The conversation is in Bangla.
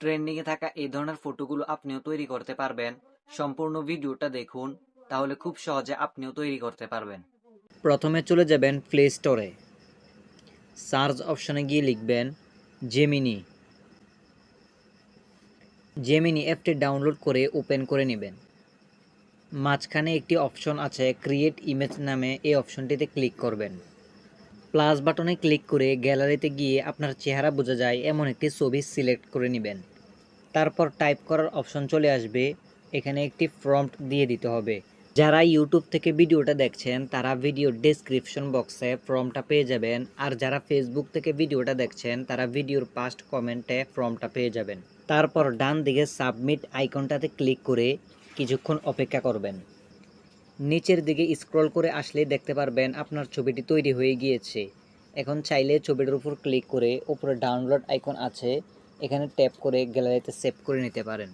ট্রেন্ডিংয়ে থাকা এই ধরনের ফটোগুলো আপনিও তৈরি করতে পারবেন। সম্পূর্ণ ভিডিওটা দেখুন, তাহলে খুব সহজে আপনিও তৈরি করতে পারবেন। প্রথমে চলে যাবেন প্লে স্টোরে সার্চ অপশনে গিয়ে লিখবেন জেমিনি জেমিনি অ্যাপটি ডাউনলোড করে ওপেন করে নেবেন। মাঝখানে একটি অপশন আছে ক্রিয়েট ইমেজ নামে, এই অপশনটিতে ক্লিক করবেন। প্লাস বাটনে ক্লিক করে গ্যালারিতে গিয়ে আপনার চেহারা বোঝা যায়, এমন একটি ছবি সিলেক্ট করে নেবেন। তারপর টাইপ করার অপশন চলে আসবে। এখানে একটি প্রম্পট দিয়ে দিতে হবে। যারা ইউটিউব থেকে ভিডিওটা দেখছেন, তারা ভিডিও ডেসক্রিপশন বক্সে ফর্মটা পেয়ে যাবেন। আর যারা ফেসবুক থেকে ভিডিওটা দেখছেন, তারা ভিডিওর পাস্ট কমেন্টে ফর্মটা পেয়ে যাবেন। তারপর ডান দিকে সাবমিট আইকনটাতে ক্লিক করে কিছুক্ষণ অপেক্ষা করবেন। নিচের দিকে স্ক্রল করে আসলে দেখতে পারবেন আপনার ছবিটি তৈরি হয়ে গিয়েছে। এখন চাইলে ছবিটির উপর ক্লিক করে উপরে ডাউনলোড আইকন আছে। এখানে ট্যাপ করে গ্যালারিতে সেভ করে নিতে পারেন।